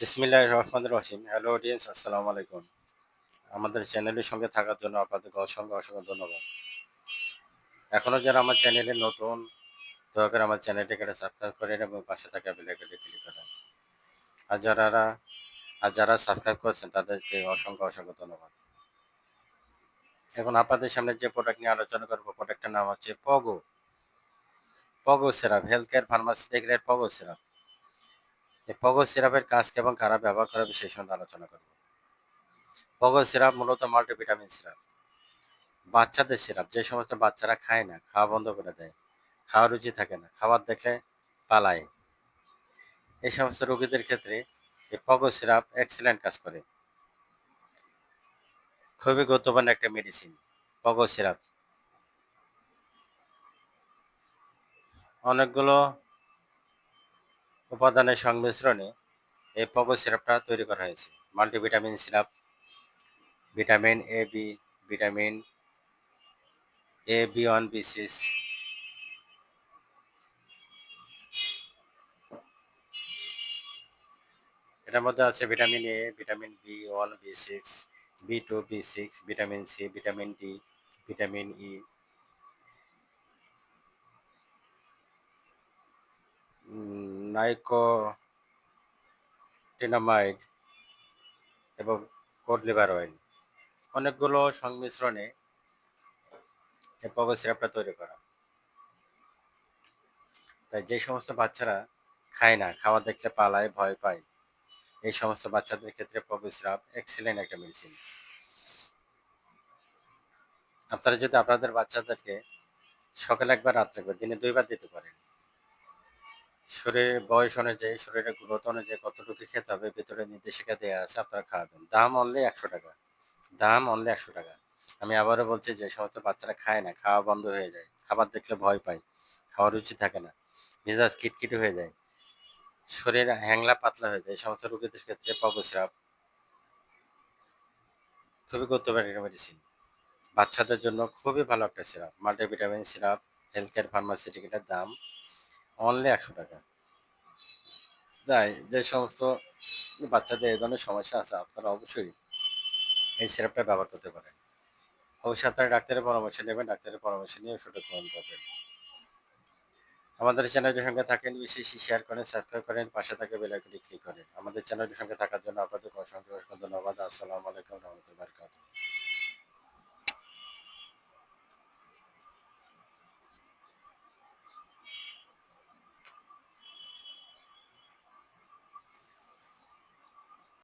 বিসমিল্লাহ রহমান রহিম। Hello audience আসসালামু আলাইকুম। আমাদের চ্যানেলের সঙ্গে থাকার জন্য আপনাদেরকে অসংখ্য অসংখ্য ধন্যবাদ। এখনও যারা আমার চ্যানেলে নতুন, দয়া করে আমার চ্যানেলটিকে সাবস্ক্রাইব করেন এবং পাশে থাকা বেলাইকনটি ক্লিক করেন। আর যারা আর যারা সাবস্ক্রাইব করেছেন, তাদেরকে অসংখ্য অসংখ্য ধন্যবাদ। এখন আপনাদের সামনে যে প্রোডাক্ট নিয়ে আলোচনা করব প্রোডাক্টের নাম হচ্ছে Pogo Pogo syrup health care ফার্মাসিউটিক্যালের Pogo syrup এই পগো সিরাপের কাজ এবং কারা ব্যবহার করা সেই সম্বন্ধে আলোচনা করব। পগো সিরাপ মূলত মাল্টিভিটামিন সিরাপ। বাচ্চাদের সিরাপ, যে সমস্ত বাচ্চারা খায় না, খাওয়া বন্ধ করে দেয়। খাওয়া রুচি থাকে না, খাবার দেখলে পালায়। এই সমস্ত রোগীদের ক্ষেত্রে এই পগো সিরাপ এক্সিলেন্ট কাজ করে। খুবই গুরুত্বপূর্ণ একটা মেডিসিন পগো সিরাপ। অনেকগুলো উপাদানের সংমিশ্রণে এই পগো সিরাপটা তৈরি করা হয়েছে। Multivitamin syrup, vitamin A B vitamin A B one B six এটার মধ্যে আছে vitamin A vitamin B one B six B two B six vitamin C vitamin D vitamin E nicotinamide এবং কোড লিভার অয়েল অনেকগুলো সংমিশ্রণে এই পগো সিরাপটা তৈরি করা। তাই যে সমস্ত বাচ্চারা খায় না, খাওয়া দেখলে পালায়, ভয় পায়, এই সমস্ত বাচ্চাদের ক্ষেত্রে পগো সিরাপ এক্সিলেন্ট একটা মেডিসিন আপনারা যদি আপনাদের বাচ্চাদেরকে সকালে একবার রাত্রে একবার দিনে দুইবার দিতে পারেন শরীরের বয়স অনুযায়ী, শরীরের গ্রোথ অনুযায়ী কতটুকু খেতে হবে, ভিতরে নির্দেশিকা দেওয়া আছে, আপনারা খাওয়াবেন দাম অনলি একশো টাকা। দাম অনলি একশো টাকা। আমি আবারও বলছি যে, সমস্ত বাচ্চারা খায় না, খাওয়া বন্ধ হয়ে যায়। খাবার দেখলে ভয় পায়, খাওয়ার রুচি থাকে না, মেজাজ কিটকিটি হয়ে যায়। শরীর হ্যাংলা পাতলা হয়ে যায়, সমস্ত রোগীদের ক্ষেত্রে পগো সিরাপ খুবই গুরুত্বপূর্ণ একটা মেডিসিন বাচ্চাদের জন্য খুবই ভালো একটা syrup multivitamin syrup health care ফার্মাসিউটিক্যালের দাম অনলি একশো টাকা। তাই যে সমস্ত বাচ্চাদের এই ধরনের সমস্যা আছে, আপনারা অবশ্যই এই সিরাপটা ব্যবহার করতে পারেন। অবশ্যই আপনারা ডাক্তারের পরামর্শ নেবেন, ডাক্তারের পরামর্শ নিয়ে ওষুধটা গ্রহণ করবেন। আমাদের চ্যানেলের সঙ্গে থাকেন বেশি বেশি শেয়ার করেন সাবস্ক্রাইব করেন, পাশে থাকে বেলাইকনটি ক্লিক করেন। আমাদের চ্যানেলের সঙ্গে থাকার জন্য আপনাদের অসংখ্য অসংখ্য ধন্যবাদ। আসসালামু আলাইকুম, রহমতুল্লাহ